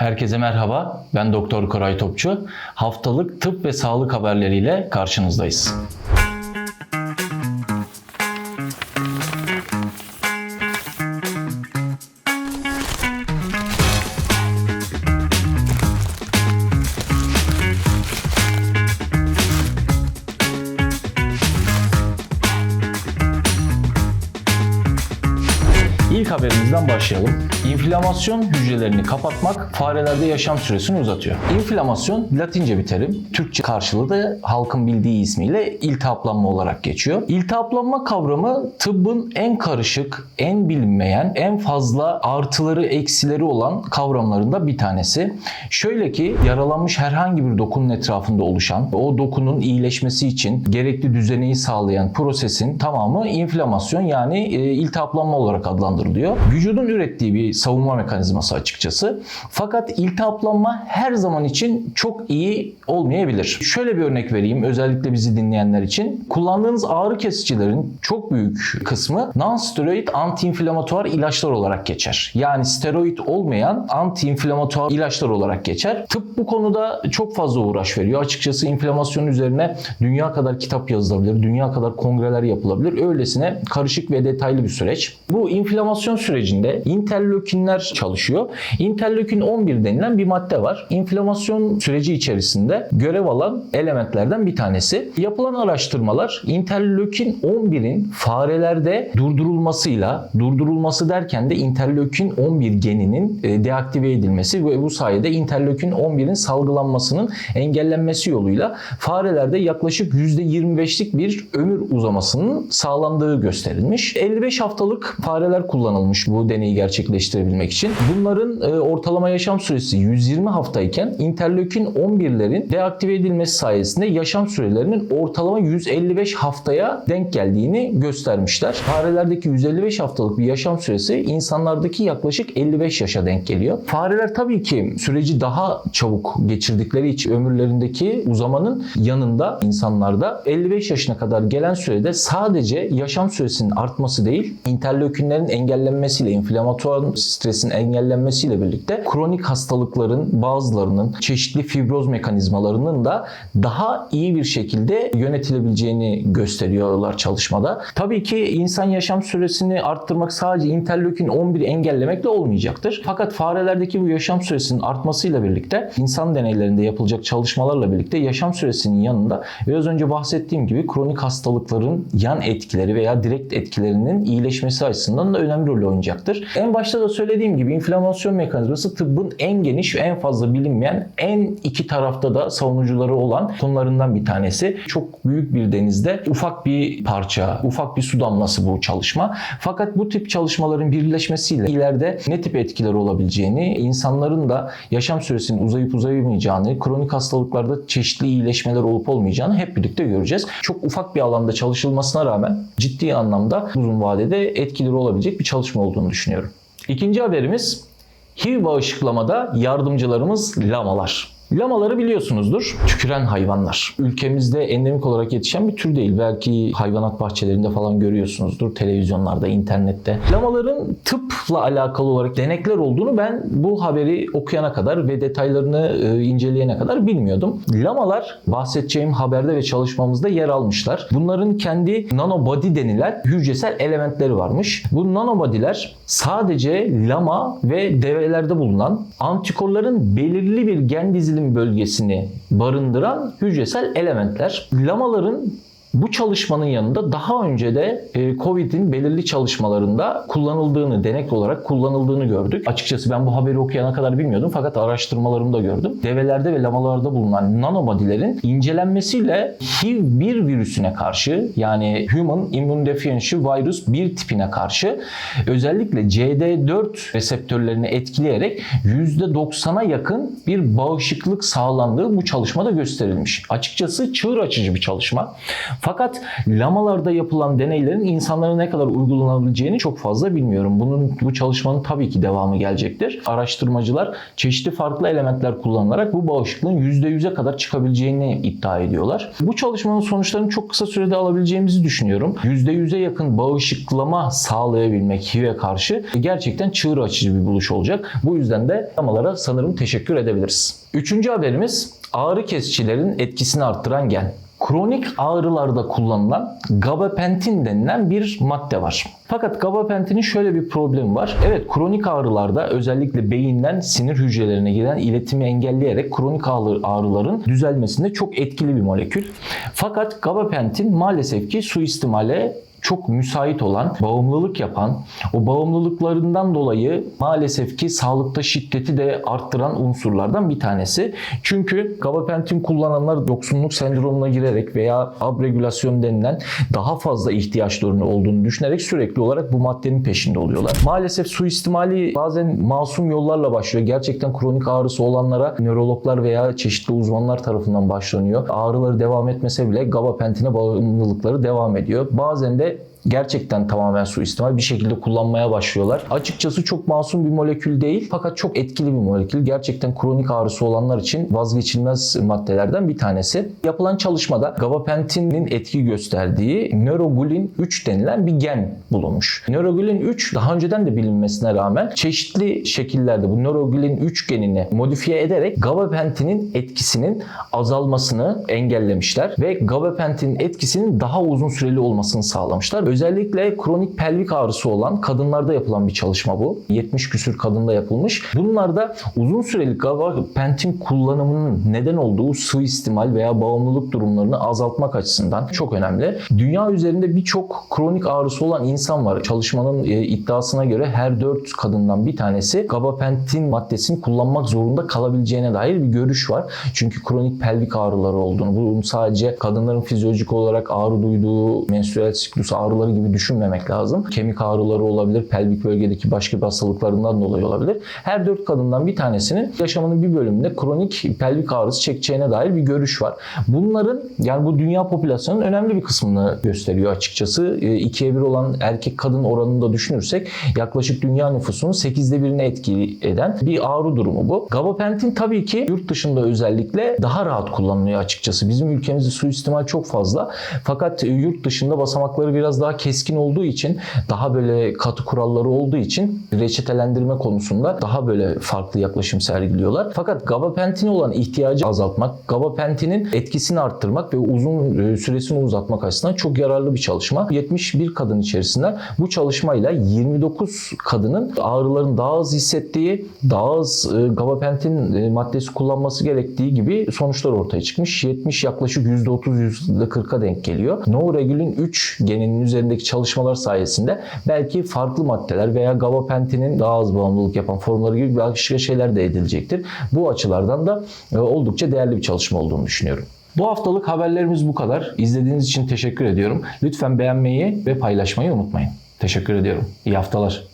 Herkese merhaba. Ben Doktor Koray Topçu. Haftalık tıp ve sağlık haberleriyle karşınızdayız. Haberimizden başlayalım. İnflamasyon hücrelerini kapatmak farelerde yaşam süresini uzatıyor. İnflamasyon Latince bir terim. Türkçe karşılığı da halkın bildiği ismiyle iltihaplanma olarak geçiyor. İltihaplanma kavramı tıbbın en karışık, en bilinmeyen, en fazla artıları eksileri olan kavramlarında bir tanesi. Şöyle ki yaralanmış herhangi bir dokunun etrafında oluşan, o dokunun iyileşmesi için gerekli düzeneyi sağlayan prosesin tamamı inflamasyon yani e, iltihaplanma olarak adlandırılıyor. Vücudun ürettiği bir savunma mekanizması açıkçası. Fakat iltihaplanma her zaman için çok iyi olmayabilir. Şöyle bir örnek vereyim özellikle bizi dinleyenler için. Kullandığınız ağrı kesicilerin çok büyük kısmı non-steroid anti-inflamatuar ilaçlar olarak geçer. Yani steroid olmayan anti-inflamatuar ilaçlar olarak geçer. Tıp bu konuda çok fazla uğraş veriyor. Açıkçası inflamasyon üzerine dünya kadar kitap yazılabilir, dünya kadar kongreler yapılabilir. Öylesine karışık ve detaylı bir süreç. Bu inflamasyon sürecinde interleukinler çalışıyor. Interleukin 11 denilen bir madde var. İnflamasyon süreci içerisinde görev alan elementlerden bir tanesi. Yapılan araştırmalar interleukin 11'in farelerde durdurulmasıyla, durdurulması derken de interleukin 11 geninin e, deaktive edilmesi ve bu sayede interleukin 11'in salgılanmasının engellenmesi yoluyla farelerde yaklaşık %25'lik bir ömür uzamasının sağlandığı gösterilmiş. 55 haftalık fareler kullanılmış bu deneyi gerçekleştirebilmek için. Bunların e, ortalama yaşam süresi 120 haftayken interleukin 11'lerin deaktive edilmesi sayesinde yaşam sürelerinin ortalama 155 haftaya denk geldiğini göstermişler. Farelerdeki 155 haftalık bir yaşam süresi insanlardaki yaklaşık 55 yaşa denk geliyor. Fareler tabii ki süreci daha çabuk geçirdikleri için ömürlerindeki uzamanın yanında insanlarda 55 yaşına kadar gelen sürede sadece yaşam süresinin artması değil, interleukinlerin engellenmesiyle, inflamatuar stresin engellenmesiyle birlikte kronik hastalıkların bazılarının çeşitli fibroz mekanizmalarının da daha iyi bir şekilde yönetilebileceğini gösteriyorlar çalışmada. Tabii ki insan yaşam süresini arttırmak sadece interleukin 11 engellemekle olmayacaktır. Fakat farelerdeki bu yaşam süresinin artmasıyla birlikte insan deneylerinde yapılacak çalışmalarla birlikte yaşam süresinin yanında biraz önce bahsettiğim gibi kronik hastalıkların yan etkileri veya direkt etkilerinin iyileşmesi açısından da önemli rol oynayacaktır. En başta da söylediğim gibi inflamasyon mekanizması tıbbın en geniş ve en fazla bilinmeyen, en iki tarafta da savunucuları olan konularından bir tanesi. Çok büyük bir denizde ufak bir parça, ufak bir su damlası bu çalışma. Fakat bu tip çalışmaların birleşmesiyle ileride ne tip etkileri olabileceğini, insanların da yaşam süresinin uzayıp uzayamayacağını, kronik hastalıklarda çeşitli iyileşmeler olup olmayacağını hep birlikte göreceğiz. Çok ufak bir alanda çalışılmasına rağmen ciddi anlamda uzun vadede etkileri olabilecek bir çalışma olduğunu düşünüyorum. İkinci haberimiz HIV bağışıklamada yardımcılarımız lamalar. Lamaları biliyorsunuzdur. Tüküren hayvanlar. Ülkemizde endemik olarak yetişen bir tür değil. Belki hayvanat bahçelerinde falan görüyorsunuzdur. Televizyonlarda, internette. Lamaların tıpla alakalı olarak denekler olduğunu ben bu haberi okuyana kadar ve detaylarını e, inceleyene kadar bilmiyordum. Lamalar bahsedeceğim haberde ve çalışmamızda yer almışlar. Bunların kendi nanobody denilen hücresel elementleri varmış. Bu nanobody'ler sadece lama ve develerde bulunan antikorların belirli bir gen dizilimi bölgesini barındıran hücresel elementler. Lamaların bu çalışmanın yanında daha önce de e, COVID'in belirli çalışmalarında kullanıldığını, denek olarak kullanıldığını gördük. Açıkçası ben bu haberi okuyana kadar bilmiyordum fakat araştırmalarımda gördüm. Develerde ve lamalarda bulunan nanobodilerin incelenmesiyle HIV-1 virüsüne karşı yani Human Immunodeficiency Virus 1 tipine karşı özellikle CD4 reseptörlerini etkileyerek %90'a yakın bir bağışıklık sağlandığı bu çalışmada gösterilmiş. Açıkçası çığır açıcı bir çalışma. Fakat lamalarda yapılan deneylerin insanlara ne kadar uygulanabileceğini çok fazla bilmiyorum. Bunun bu çalışmanın tabii ki devamı gelecektir. Araştırmacılar çeşitli farklı elementler kullanılarak bu bağışıklığın %100'e kadar çıkabileceğini iddia ediyorlar. Bu çalışmanın sonuçlarını çok kısa sürede alabileceğimizi düşünüyorum. %100'e yakın bağışıklama sağlayabilmek HIV'e karşı gerçekten çığır açıcı bir buluş olacak. Bu yüzden de lamalara sanırım teşekkür edebiliriz. Üçüncü haberimiz ağrı kesicilerin etkisini arttıran gen. Kronik ağrılarda kullanılan gabapentin denilen bir madde var. Fakat gabapentinin şöyle bir problemi var. Evet kronik ağrılarda özellikle beyinden sinir hücrelerine giden iletimi engelleyerek kronik ağrı- ağrıların düzelmesinde çok etkili bir molekül. Fakat gabapentin maalesef ki suistimale çok müsait olan, bağımlılık yapan, o bağımlılıklarından dolayı maalesef ki sağlıkta şiddeti de arttıran unsurlardan bir tanesi. Çünkü gabapentin kullananlar yoksunluk sendromuna girerek veya abregülasyon denilen daha fazla ihtiyaçlarının olduğunu düşünerek sürekli olarak bu maddenin peşinde oluyorlar. Maalesef suistimali bazen masum yollarla başlıyor. Gerçekten kronik ağrısı olanlara nörologlar veya çeşitli uzmanlar tarafından başlanıyor. Ağrıları devam etmese bile gabapentine bağımlılıkları devam ediyor. Bazen de gerçekten tamamen suistimal bir şekilde kullanmaya başlıyorlar. Açıkçası çok masum bir molekül değil fakat çok etkili bir molekül. Gerçekten kronik ağrısı olanlar için vazgeçilmez maddelerden bir tanesi. Yapılan çalışmada gabapentinin etki gösterdiği nöroglin 3 denilen bir gen bulunmuş. Nöroglin 3 daha önceden de bilinmesine rağmen çeşitli şekillerde bu nöroglin 3 genini modifiye ederek gabapentinin etkisinin azalmasını engellemişler ve gabapentinin etkisinin daha uzun süreli olmasını sağlamışlar. Özellikle kronik pelvik ağrısı olan kadınlarda yapılan bir çalışma bu. 70 küsür kadında yapılmış. Bunlarda uzun süreli gabapentin kullanımının neden olduğu suistimal veya bağımlılık durumlarını azaltmak açısından çok önemli. Dünya üzerinde birçok kronik ağrısı olan insan var. Çalışmanın e, iddiasına göre her 4 kadından bir tanesi gabapentin maddesini kullanmak zorunda kalabileceğine dair bir görüş var. Çünkü kronik pelvik ağrıları olduğunu, bunun sadece kadınların fizyolojik olarak ağrı duyduğu menstrüel siklus ağrıları gibi düşünmemek lazım. Kemik ağrıları olabilir, pelvik bölgedeki başka bir hastalıklarından dolayı olabilir. Her 4 kadından bir tanesinin yaşamının bir bölümünde kronik pelvik ağrısı çekeceğine dair bir görüş var. Bunların yani bu dünya popülasyonunun önemli bir kısmını gösteriyor açıkçası. E, ikiye bir olan erkek kadın oranını da düşünürsek yaklaşık dünya nüfusunun 8'de birine etki eden bir ağrı durumu bu. Gabapentin tabii ki yurt dışında özellikle daha rahat kullanılıyor açıkçası. Bizim ülkemizde suistimal çok fazla. Fakat yurt dışında basamakları biraz daha keskin olduğu için daha böyle katı kuralları olduğu için reçetelendirme konusunda daha böyle farklı yaklaşım sergiliyorlar. Fakat gabapentine olan ihtiyacı azaltmak, gabapentinin etkisini arttırmak ve uzun e, süresini uzatmak açısından çok yararlı bir çalışma. 71 kadın içerisinde bu çalışmayla 29 kadının ağrıların daha az hissettiği, daha az e, gabapentin e, maddesi kullanması gerektiği gibi sonuçlar ortaya çıkmış. 70 yaklaşık %30 %40'a denk geliyor. Noregulin 3 geninin üzerindeki çalışmalar sayesinde belki farklı maddeler veya gabapentinin daha az bağımlılık yapan formları gibi başka şeyler de edilecektir. Bu açılardan da e, oldukça değerli bir çalışma olduğunu düşünüyorum. Bu haftalık haberlerimiz bu kadar. İzlediğiniz için teşekkür ediyorum. Lütfen beğenmeyi ve paylaşmayı unutmayın. Teşekkür ediyorum. İyi haftalar.